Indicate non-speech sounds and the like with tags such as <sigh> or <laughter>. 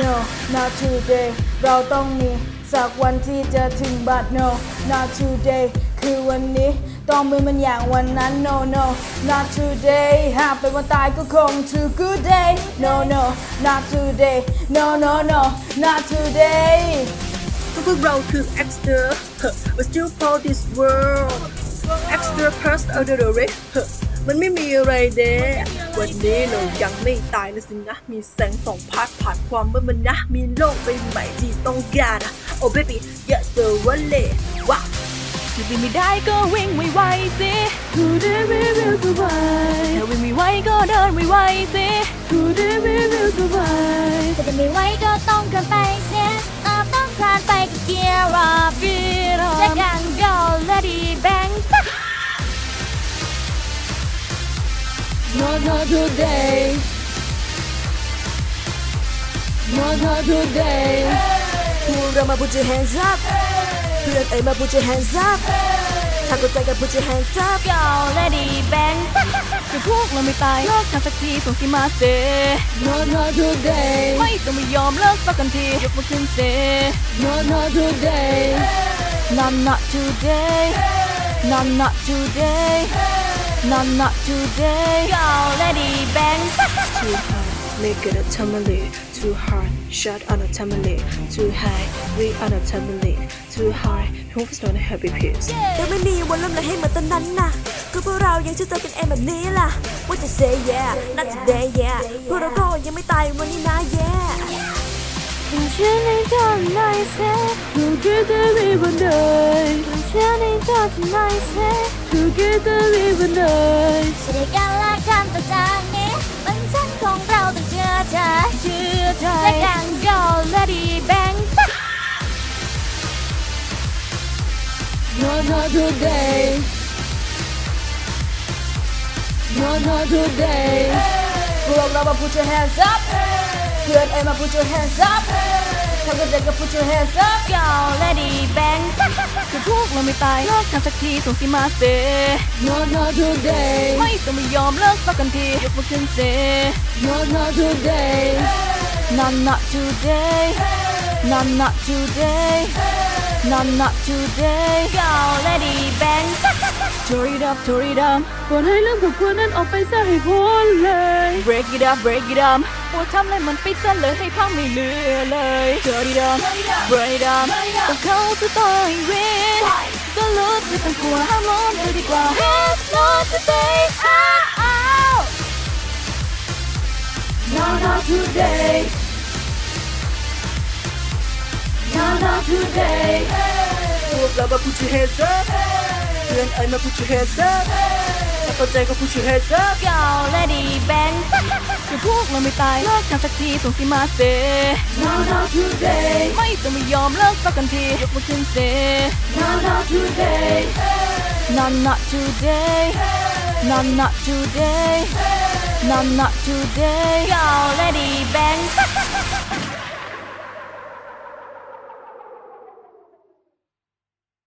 No not today เราต้องมีสักวันที่จะถึงบัด No not today คือวันนี้ต้องเป็นมันอย่างวันนั้น No no not today หากเป็นวันตายก็คง too good day No no not today No no no not today พวกเราคือ extra we still proud this world extra plus out of the red มันไม่มีอะไรเด้วันนี้เรายังไม่ตายนะสินะ มีแสงส่องพัดผ่านความมืดมันนะ มีโลกใบใหม่ที่ต้องการอะโอ้ baby yes the one day ว้า วถ้าวิ่งไม่ได้ก็วิ่งไวๆสิ Today we will survive ถ้าวิ่งไม่ไหวก็เดินไวๆสิ Today we will survive ถ้าจะไม่ไหวก็ต้องเกินไปเสียเราต้องคลานไปกับเกียร์อัพ Get จะ up กันก็ let it bang Not not today Not not today พวกเรามา put your hands up เพื่อนเอ๋ยมา put your hands up ถ้าเข้าใจกัน put your hands up go let it bang คือพวกเราไม่ตายเลิกกันสักทีส่งสิมาเซ Not not today ไม่ต้องไม่ยอมเลิกสักกันทียกมือขึ้นเซ Not not today Not not today Not not today Not not today go let it bang Too hard make it a tamale Too hard shut on a tamale Too high we on a tamale Too high hope it's not a happy piece ยังไม่มีวันเริ่มเลยให้เหมือนตอนนั้นน่ะก็พวกเรายังเชื่อใจกันเองแบบนี้ล่ะว่าจะ say yeah not today yeah พวกเราก็ยังไม่ตายวันนี้นะ yeah ฉันเชื่อในเธอที่ไหนเซ่ Together we will die ฉันเชื่อในเธอที่ไหนเซ่ Together we will die จะได้กันและกันต่อจากนี้มันฉันของเราต้อง เชื่อใจเชื่อใจจะกัน go let it bang Not not today Not not today พวกเรามา put your hands up เพื่อนเอ้ยมา put your hands up ทำกันเด็กก็ put your hands up go let it bang <laughs> คือพวกเราไม่ตายเลิกกันสักทีส่งสิมาเซ Not not today ไม่ต้องไม่ยอมเลิกสักกันทียกมือขึ้นเซ Not not today Not not today Not not today Not not today go let it bang <laughs> Tear it up Tear it up ปวดให้เรื่องของควรนั้นออกไปซะให้พ้นเลย Break it up Break it up ปวดทำเลยมันไปซะเลยให้พังไม่เหลือเลย Tear it up Break it up ต้องเข้าจะต่อยเวทก็ลุกไม่ต้องกลัวห้ามล้มเลยดีกว่า Have not today out No, not today No, not today พวกเรามา put your hands up เพื่อนเอ๋ยมา put your hands up ถ้าเข้าใจก็ put your hands up go let it bang คือพวกเราไม่ตายเลิกกันสักทีส่งสิมาเซ Not not today ไม่ต้องไม่ยอมเลิกสักกันทียกมือขึ้นเซ Not not today Not not today Not not today Not not today go let it bang